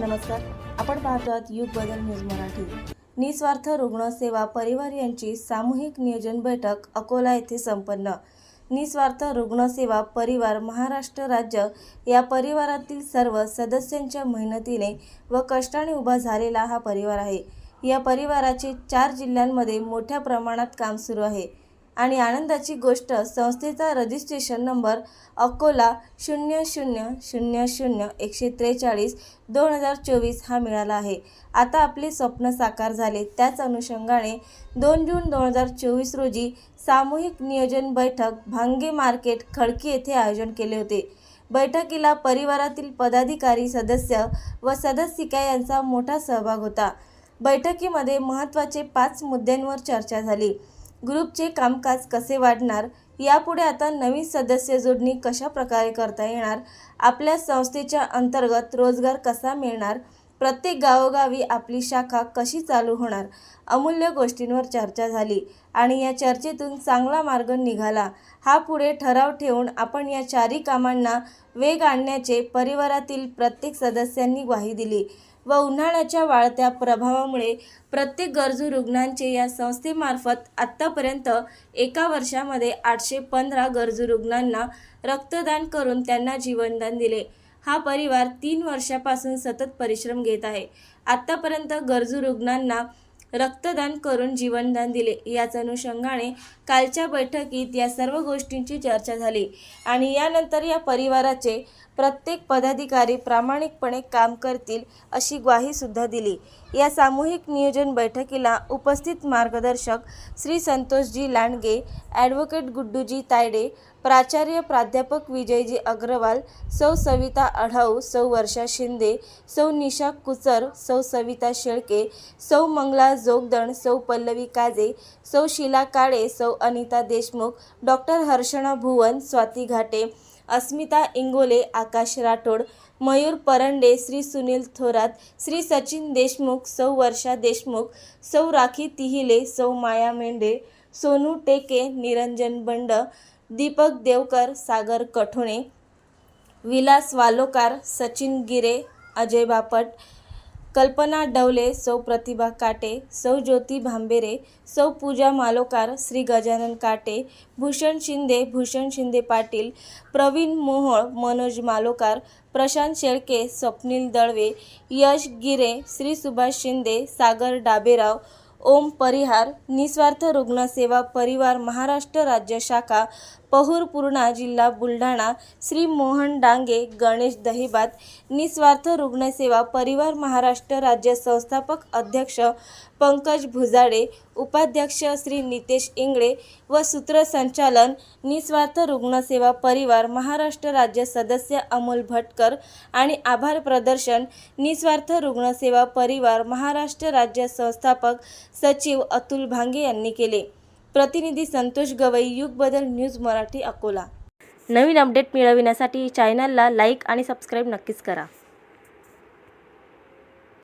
नमस्कार. आपण पाहतो आहात युग बदल न्यूज मराठी. निस्वार्थ रुग्णसेवा परिवार यांची सामूहिक नियोजन बैठक अकोला येथे संपन्न. निस्वार्थ रुग्णसेवा परिवार महाराष्ट्र राज्य या परिवारातील सर्व सदस्यांच्या मेहनतीने व कष्टाने उभा झालेला हा परिवार आहे. या परिवाराचे चार जिल्ह्यांमध्ये मोठ्या प्रमाणात काम सुरू आहे. आणि आनंदाची गोष्ट संस्थेचा रजिस्ट्रेशन नंबर अकोला शून्य शून्य शून्य शून्य एकशे त्रेचाळीस दोन हजार चोवीस हा मिळाला आहे. आता आपले स्वप्न साकार झाले. त्याच अनुषंगाने दोन जून दोन हजार चोवीस रोजी सामूहिक नियोजन बैठक भांगे मार्केट खडकी येथे आयोजन केले होते. बैठकीला परिवारातील पदाधिकारी सदस्य व सदस्यिका यांचा मोठा सहभाग होता. बैठकीमध्ये महत्त्वाचे पाच मुद्द्यांवर चर्चा झाली. ग्रुपचे कामकाज कसे वाढणार यापुढे आता नवीन सदस्य जोडणी कशा प्रकारे करता येणार आपल्या संस्थेच्या अंतर्गत रोजगार कसा मिळणार प्रत्येक गावोगावी आपली शाखा कशी चालू होणार अमूल्य गोष्टींवर चर्चा झाली आणि या चर्चेतून चांगला मार्ग निघाला. हा पुढे ठराव ठेवून आपण या चारी कामांना वेग आणण्याचे परिवारातील प्रत्येक सदस्यांनी ग्वाही दिली. व उन्हाळ्याच्या वाढत्या प्रभावामुळे प्रत्येक गरजू रुग्णांचे या संस्थेमार्फत आत्तापर्यंत एका वर्षामध्ये आठशे पंधरा गरजू रुग्णांना रक्तदान करून त्यांना जीवनदान दिले. हा परिवार तीन वर्षापासून सतत परिश्रम घेत आहे. आत्तापर्यंत गरजू रुग्णांना रक्तदान करून जीवनदान दिले. याच अनुषंगाने कालच्या बैठकीत या सर्व गोष्टींची चर्चा झाली आणि यानंतर या परिवाराचे प्रत्येक पदाधिकारी प्रामाणिकपणे काम करतील अशी ग्वाहीसुद्धा दिली. या सामूहिक नियोजन बैठकीला उपस्थित मार्गदर्शक श्री संतोषजी लांडगे ॲडव्होकेट गुड्डूजी तायडे प्राचार्य प्राध्यापक विजयजी अग्रवाल सौ सविता आढाऊ सौ वर्षा शिंदे सौ निशा कुचर सौ सविता शेळके सौ मंगला जोगदण सौ पल्लवी काजे सौ शिला काळे सौ अनिता देशमुख डॉक्टर हर्षणा भुवन स्वाती घाटे अस्मिता इंगोले आकाश राठोड मयूर परंडे श्री सुनील थोरात श्री सचिन देशमुख सौ वर्षा देशमुख सौ राखी तिहिले सौ माया मेंढे सोनू टेके निरंजन बंड दीपक देवकर सागर कठोणे विलास वालोकार सचिन गिरे अजय बापट कल्पना डवले सौ प्रतिभा काटे सौ ज्योती भांबेरे सौ पूजा मालोकार श्री गजानन काटे भूषण शिंदे भूषण शिंदे पाटील प्रवीण मोहोळ मनोज मालोकार प्रशांत शेळके स्वप्नील दळवे यश गिरे श्री सुभाष शिंदे सागर डाबेराव ओम परिहार निस्वार्थ रुग्णसेवा परिवार महाराष्ट्र राज्य शाखा पहूर पूर्णा जिल्हा बुलढाणा श्री मोहन डांगे गणेश दहिबात निस्वार्थ रुग्णसेवा परिवार महाराष्ट्र राज्य संस्थापक अध्यक्ष पंकज भुजाडे उपाध्यक्ष श्री नितेश इंगळे व सूत्रसंचालन निस्वार्थ रुग्णसेवा परिवार महाराष्ट्र राज्य सदस्य अमोल भटकर आणि आभार प्रदर्शन निस्वार्थ रुग्णसेवा परिवार महाराष्ट्र राज्य संस्थापक सचिव अतुल भांगे यांनी केले. प्रतिनिधी संतोष गवई युग बदल न्यूज मराठी अकोला. नवीन अपडेट मिळविण्यासाठी चॅनलला लाईक आणि सबस्क्राईब नक्कीच करा.